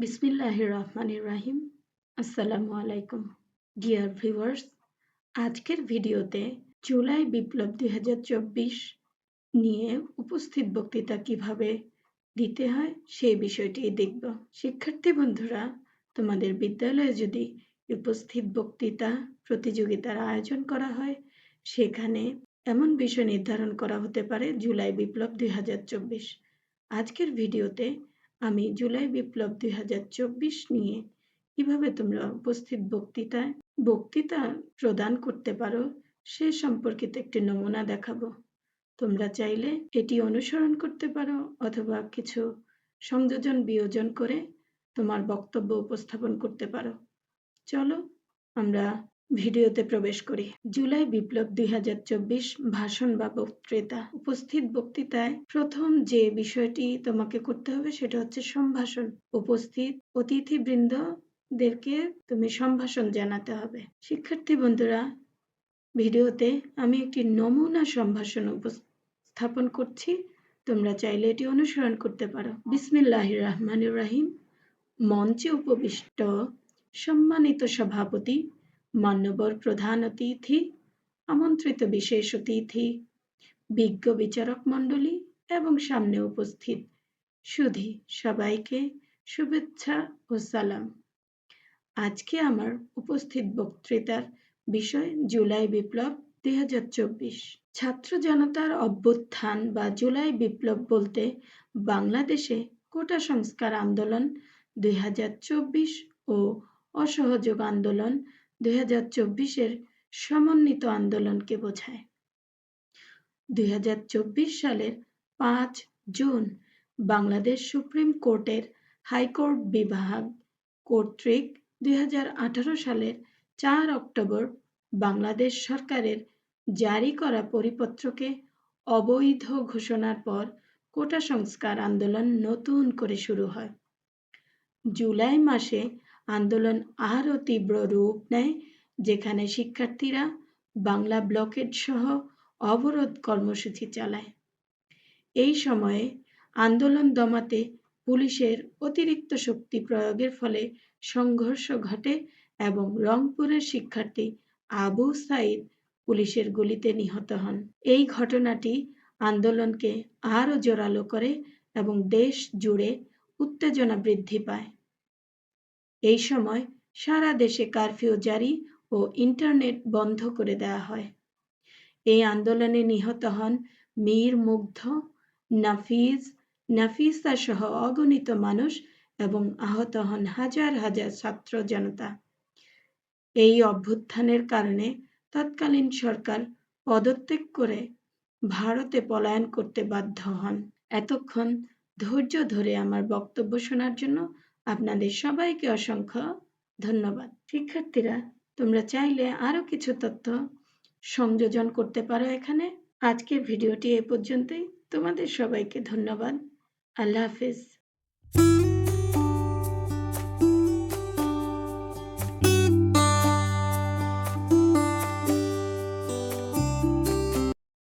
বিসমিল্লাহির রহমান রাহিম। আসসালামু আলাইকুম। ডিয়ার ভিউয়ার্স আজকের ভিডিওতে জুলাই বিপ্লব দুই হাজার চব্বিশ নিয়ে উপস্থিত বক্তৃতা কীভাবে দিতে হয় সেই বিষয়টি দেখব। শিক্ষার্থী বন্ধুরা, তোমাদের বিদ্যালয়ে যদি উপস্থিত বক্তৃতা প্রতিযোগিতার আয়োজন করা হয়, সেখানে এমন বিষয় নির্ধারণ করা হতে পারে জুলাই বিপ্লব দুই হাজার চব্বিশ। আজকের ভিডিওতে আমি জুলাই বিপ্লব দুই হাজার চব্বিশ নিয়ে কীভাবে তোমরা উপস্থিত বক্তৃতায় বক্তৃতা প্রদান করতে পারো সে সম্পর্কিত একটি নমুনা দেখাবো। তোমরা চাইলে এটি অনুসরণ করতে পারো অথবা কিছু সংযোজন বিয়োজন করে তোমার বক্তব্য উপস্থাপন করতে পারো। চলো আমরা ভিডিওতে প্রবেশ করি। জুলাই বিপ্লব দুই হাজার চব্বিশ ভাষণ বা বক্তৃতা উপস্থিত বক্তৃতায় প্রথম যে বিষয়টি তোমাকে করতে হবে সেটা হচ্ছে সম্ভাষণ। উপস্থিত অতিথিবৃন্দদেরকে তুমি সম্ভাষণ জানাতে হবে। শিক্ষার্থী বন্ধুরা, ভিডিওতে আমি একটি নমুনা সম্ভাষণ উপস্থাপন করছি। তোমরা চাইলে এটি অনুসরণ করতে পারো। বিসমিল্লাহ রহমান রাহিম। মঞ্চে উপবিষ্ট সম্মানিত সভাপতি মান্যবর প্রধান অতিথি, আমন্ত্রিত বিশেষ অতিথি, বিজ্ঞ বিচারক মণ্ডলী এবং সামনে উপস্থিত সুধি সবাইকে শুভেচ্ছা ও সালাম। আজকে আমার উপস্থিত বক্তৃতার বিষয় জুলাই বিপ্লব দুই হাজার চব্বিশ। ছাত্র জনতার অভ্যুত্থান বা জুলাই বিপ্লব বলতে বাংলাদেশে কোটা সংস্কার আন্দোলন দুই হাজার চব্বিশ ও অসহযোগ আন্দোলন দুই চব্বিশের সমন্বিত আন্দোলনকে বোঝায়। দুই হাজার চব্বিশ সালের পাঁচ জুন বাংলাদেশ সুপ্রিম কোর্টের হাইকোর্ট বিভাগ কর্তৃক দুই সালের চার অক্টোবর বাংলাদেশ সরকারের জারি করা পরিপত্রকে অবৈধ ঘোষণার পর কোটা সংস্কার আন্দোলন নতুন করে শুরু হয়। জুলাই মাসে আন্দোলন আরও তীব্র রূপ নেয়, যেখানে শিক্ষার্থীরা বাংলা ব্লকেট সহ অবরোধ কর্মসূচি চালায়। এই সময়ে আন্দোলন দমাতে পুলিশের অতিরিক্ত শক্তি প্রয়োগের ফলে সংঘর্ষ ঘটে এবং রংপুরের শিক্ষার্থী আবু সাইদ পুলিশের গুলিতে নিহত হন। এই ঘটনাটি আন্দোলনকে আরও জোরালো করে এবং দেশ জুড়ে উত্তেজনা বৃদ্ধি পায়। এই সময় সারা দেশে কারফিউ জারি ও ইন্টারনেট বন্ধ করে দেওয়া হয়। এই আন্দোলনে নিহত হন মীর মুগ্ধ, নাফিজ, নাফিসা সহ অগণিত মানুষ এবং আহত হন হাজার হাজার ছাত্র জনতা। এই অভ্যুত্থানের কারণে তৎকালীন সরকার পদত্যাগ করে ভারতে পলায়ন করতে বাধ্য হন। এতক্ষণ ধৈর্য ধরে আমার বক্তব্য শোনার জন্য আপনাদের সবাইকে অসংখ্য ধন্যবাদ। শিক্ষার্থীরা, তোমরা চাইলে আরও কিছু তথ্য সংযোজন করতে পারো এখানে। আজকের ভিডিওটি এ পর্যন্তই। তোমাদের সবাইকে ধন্যবাদ। আল্লাহ হাফিজ।